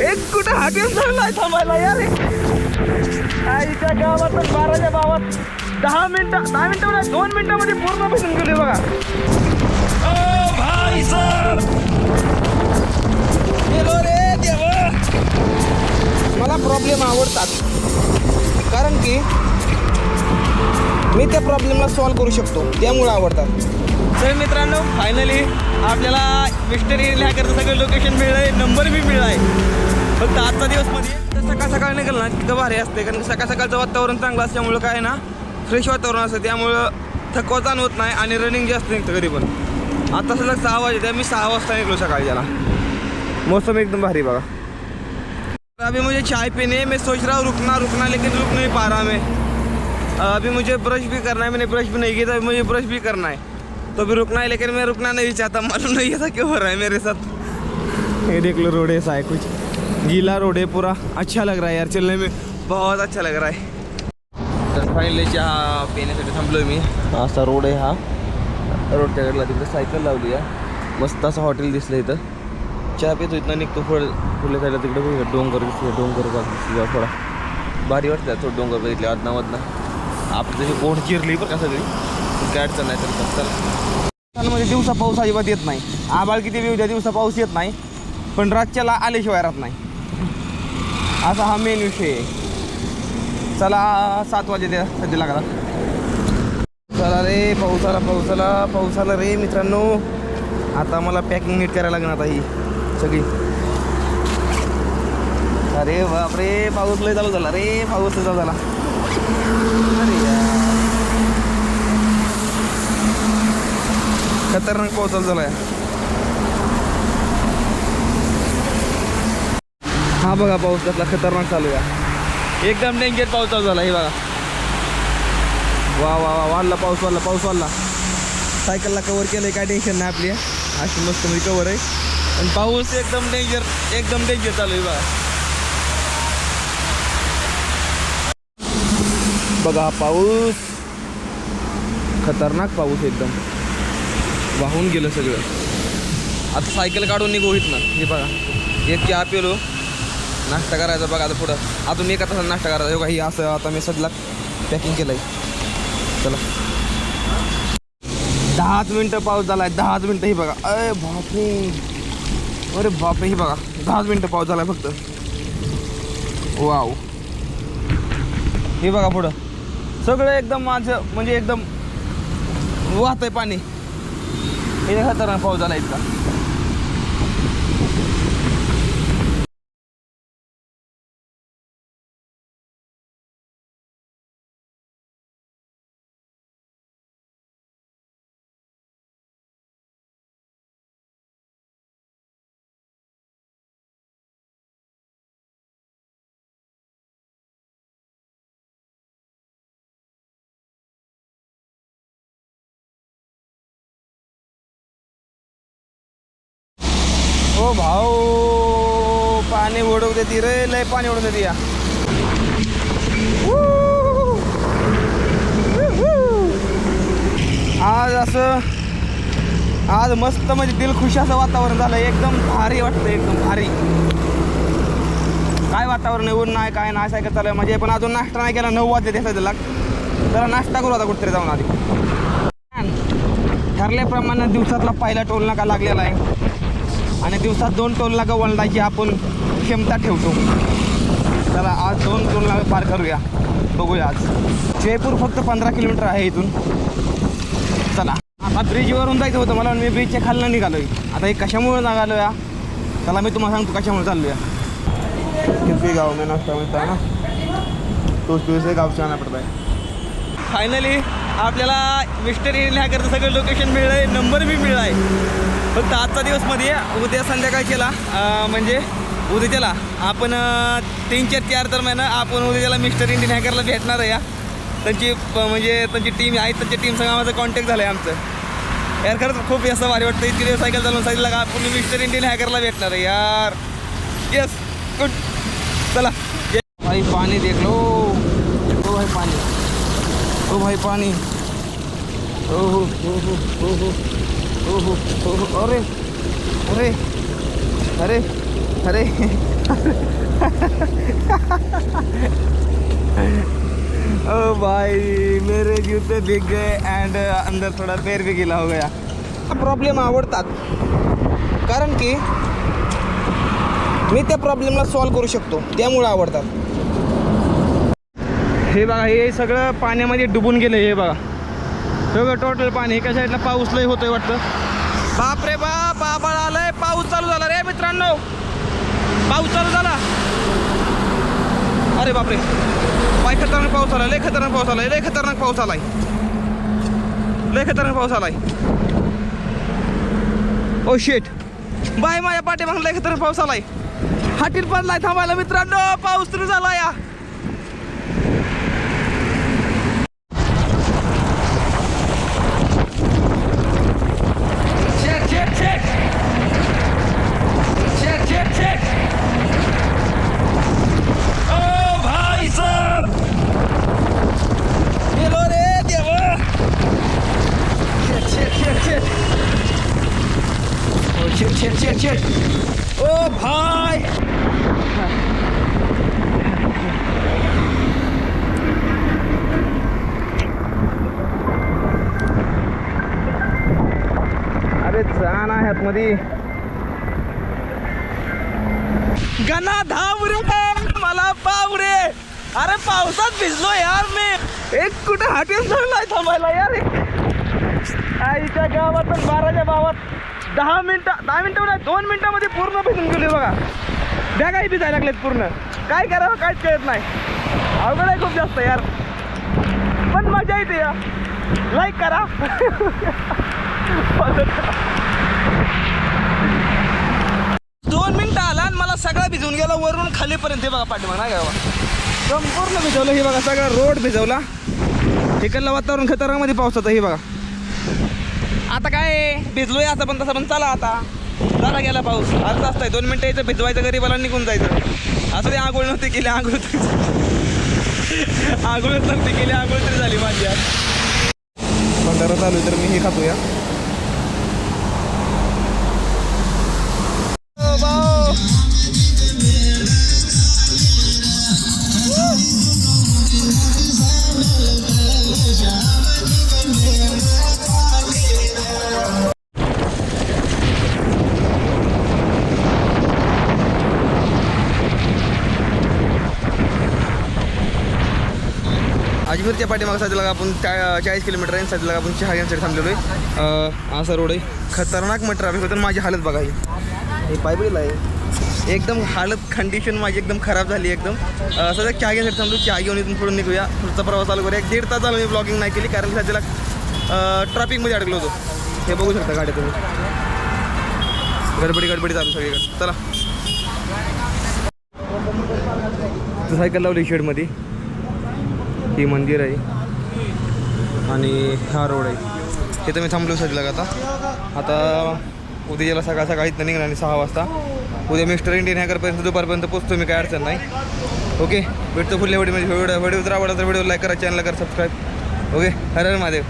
एक कुठं हाकेल नाही थांबायला यार आईच्या गावात बाराच्या गावात दहा मिनिटं दहा मिनिटं म्हणा दोन मिनिटामध्ये पूर्ण भिजून गेले बघा. ओ भाई सर रे देवा. मला प्रॉब्लेम आवडतात. कारण की मी त्या प्रॉब्लेमला सॉल्व्ह करू शकतो. त्यामुळे आवडतात. तर मित्रांनो फायनली आपल्याला मिस्टरी हॅकरचं सगळं लोकेशन मिळलं आहे नंबर बी मिळला आहे फक्त आजचा दिवसमध्ये. तर सकाळ सकाळ निघाल ना तिथं भारी असते. कारण सकाळ सकाळचं वातावरण चांगलं असल्यामुळं काय आहे ना फ्रेश वातावरण असतं. त्यामुळं थकवा जाणवत नाही आणि रनिंग जास्त निघतं कधी पण. आता सलग सहा वाजे मी सहा वाजता निघलो सकाळी त्याला. मौसम एकदम भारी बघा. अभी मुझे चाय पिणे है. मैं सोच रहा हूँ रुकना रुकना लेकिन रुक नहीं पा रहा मैं. अभी मुझे ब्रश भी करना है. मैंने ब्रश भी नहीं किया था. अभी मुझे ब्रश भी करना है. तो अभी रुकना है लेकिन मैं रुकना नहीं चाहता. मालूम नहीं ऐसा क्यों हो रहा है मेरे साथ. ये देख लो रोड ऐसा है कुछ. गीला रोड है पूरा। अच्छा लग रहा है यार चलने में। बहुत अच्छा लग रहा है। तर फायनली चहा पिण्यासाठी थांबलोय मी. असा रोड आहे हा. रोडच्या कडला तिकडे सायकल लावली आहे. मस्त असं हॉटेल दिसलं इथं. चहा पितो इथनं निघतो पुढे फुले साईडला तिकडे बघ डोंगर दिसले डोंगर बाग थोडा. भारी वाटतं थोडं डोंगर बघितले अदनामधनं आपली तशी पोट चिरली बरं का सगळी. काय अडचण नाही तर चला. म्हणजे दिवसा पाऊस अजिबात येत नाही. आबाळ किती बी उद्या दिवसा पाऊस येत नाही. पण रातच्याला आल्याशिवाय राहत नाही. असा हा मेन विषय आहे. चला सात वाजे द्या सध्या लागला? चला रे पावसाला पावसाला पाऊस आला रे मित्रांनो. आता मला पॅकिंग नीट करायला लागणार आता ही सगळी. अरे बापरे पाऊस लय चालू झाला रे पाऊस लय चालू झाला. अरे खतरनाक पाऊस चालू झालाय. हा बघा पाऊस कसला खतरनाक चालू आहे. एकदम डेंजर पाऊस चालू झाला हे बघा. वा वा वा वाढला पाऊस वाढला पाऊस वाढला. सायकलला कवर केलंय काय टेन्शन नाही आपली. अशी मस्त मी कवर आहे. आणि पाऊस एकदम डेंजर एकदम डेंजर चालू आहे बघा. बघा हा पाऊस. खतरनाक पाऊस एकदम. वाहून गेलं सगळं. आता सायकल काढून निघू इथनं. हे बघा. एक चहा पेलो नाश्ता करायचा बघा आता पुढं. अजून एका तासात नाश्ता करायचा. हे काही असं आता मी सध्या पॅकिंग केलं आहे चला. दहाच मिनटं पाऊस झाला आहे दहाच मिनटं ही बघा. अरे बापरे. अरे बापरे ही बघा. दहाच मिनटं पाऊस झाला आहे फक्त. वाव. हे बघा पुढं. सगळं एकदम माझं म्हणजे एकदम वाहतं आहे पाणी. हे खतरनाक पाऊस झाला इतका. हो भाऊ पाणी ओढवू देते रे लय पाणी ओढवू देते या. आज असं आज मस्त म्हणजे दिल खुश असं वातावरण झालं एकदम भारी वाटतं एकदम भारी. काय वातावरण आहे? ऊन नाही काय नाही सायकल चालू म्हणजे पण अजून नाश्ता नाही केला नऊ वाजले दिसायचं लाग. जरा नाश्ता करू आता कुठेतरी जाऊन आधी. ठरल्याप्रमाणे दिवसातला पहिला टोल नाका लागलेला आहे. आणि दिवसात दोन टोल नाका वळणाची आपण क्षमता ठेवतो. चला आज दोन टोल लागा पार करूया. बघूया आज. जयपूर फक्त पंधरा किलोमीटर आहे इथून. चला. आता ब्रिजवरून जायचं होतं मला मी ब्रिजच्या खालनं निघालोय. आता हे कशामुळे निघालो या चला मी तुम्हाला सांगतो कशामुळे चाललो या किती गाव मी नाश्ता मिळता ना? तो दिवस गावचा आणा गाव फायनली आपल्याला मिस्टर हॅकरचं सगळं लोकेशन मिळलं आहे नंबर बी मिळला आहे फक्त आजचा दिवसमध्ये उद्या संध्याकाळच्याला म्हणजे उद्याच्याला. आपण तीन चार चार दरम्यान आपण उद्याच्याला मिस्टर इंडियन हॅकरला भेटणार आहे या. त्यांची प- म्हणजे त्यांची टीम आहे त्यांची टीम सगळं माझं कॉन्टॅक्ट झालं आहे आमचं. यार खरंच खूप असं भारी वाटतं इतकी दिवस सायकल चालवून सांगितलं का आपण मिस्टर इंडियन हॅकरला भेटणार आहे यार. येस गुड चला. भाई पाणी देखलो हो, भाई पाणी. ओ भाई पाणी. ओ हो हो हो हो हो ओ हो अरे अरे अरे अरे. ओ भाई मेरे जूते भीग गए अँड uh, अंदर थोड़ा पैर भी गीला हो गया. प्रॉब्लेम आवडतात. कारण की मी त्या प्रॉब्लेमला सॉल्व करू शकतो. त्यामुळे आवडतात. हे बघा हे सगळं पाण्यामध्ये डुबून गेलं हे बघा. सगळं टोटल पाणी. एका साईडला पाऊस लय होतोय वाटतं. बाप रे बाप बाबा आलंय. पाऊस चालू झाला रे मित्रांनो. पाऊस चालू झाला. अरे बापरे. बाय खतरनाक पाऊस आलाय. लय खतरनाक पाऊस आलाय. लय खतरनाक पाऊस आलाय. लय खतरनाक पाऊस आलाय. ओ शेट बाय माझ्या पाठीमाग लय खतरनाक पाऊस आलाय. हाटील पडलाय थांबायला मित्रांनो. पाऊस सुरू झाला या. Check, check. Oh, भाई। अरे जा ना मध्ये गणा धाव रे मला पाव रे। अरे पावसात भिजलो यार मी। एक कुठे हॉटेल चाललाय थांबायला यार। आईच्या गावात बाराच्या गावात दहा मिनटं दहा मिनटं नाही दोन मिनटामध्ये पूर्ण भिजून गेले बघा. बॅगाही जायला लागलेत पूर्ण. काय करावं काहीच कळत नाही. अवघड आहे खूप जास्त यार. पण मजा येते या लाईक करा. दोन मिनटं आला आणि मला सगळा भिजवून गेला वरून खालीपर्यंत हे बघा पाठीमाग नाही गावा संपूर्ण भिजवलं हे बघा सगळा रोड भिजवला. इकडलं वातावरण खतरनाकमध्ये पावसाचं हे बघा. आता काय आहे? भिजलोय आता पण तसं पण चला आता. झाला गेला पाऊस. अर्धा असताय. दोन मिनटं यायचं भिजवायचं गरीबाला निघून जायचं. असं ते आंघोळ नव्हती केली आंघोळ तरी आंघोळ नव्हती केली आंघोळ तरी झाली माझी आज. भंडारा चालू तर मी हे खातो या अजमेरच्या पाठीमागे साईडला आपण चा चाळीस किलोमीटर आहे साईडला आपण चहा थांबलेलो आहे. असा रोड आहे. खतरनाक मग ट्रॅफिक होतं माझी हालत बघा ही. हे पायबडीला आहे. एकदम हालत कंडिशन माझी एकदम खराब झाली एकदम. सध्या चहा घेण्यासाठी थांबलो. चहा घेऊन इथून पुढे निघूया. पुढचा प्रवास चालू करूया. एक दीड तास झाला मी ब्लॉगिंग नाही केली कारण सध्याला ट्रॅफिकमध्ये अडकलो होतो. हे बघू शकता गाड्या तुम्ही. गडबडी गडबडी चालू सगळीकडे. चला. सायकल लावली शेडमध्ये ही मंदिर आहे. आणि हा रोड आहे. इथं मी थांबलो सजला आता? आता उद्या याला सकाळ सकाळी इथं निघणार आणि सहा वाजता. उद्या मिस्टर इंडियन हॅकरपर्यंत दुपारपर्यंत पोचतो मी काय अडचण नाही. ओके भेटतो पुढल्या म्हणजे व्हिडिओ व्हिडिओ जर आवडला तर व्हिडिओ लाईक करा चॅनलला करा सबस्क्राईब ओके हर हर महादेव.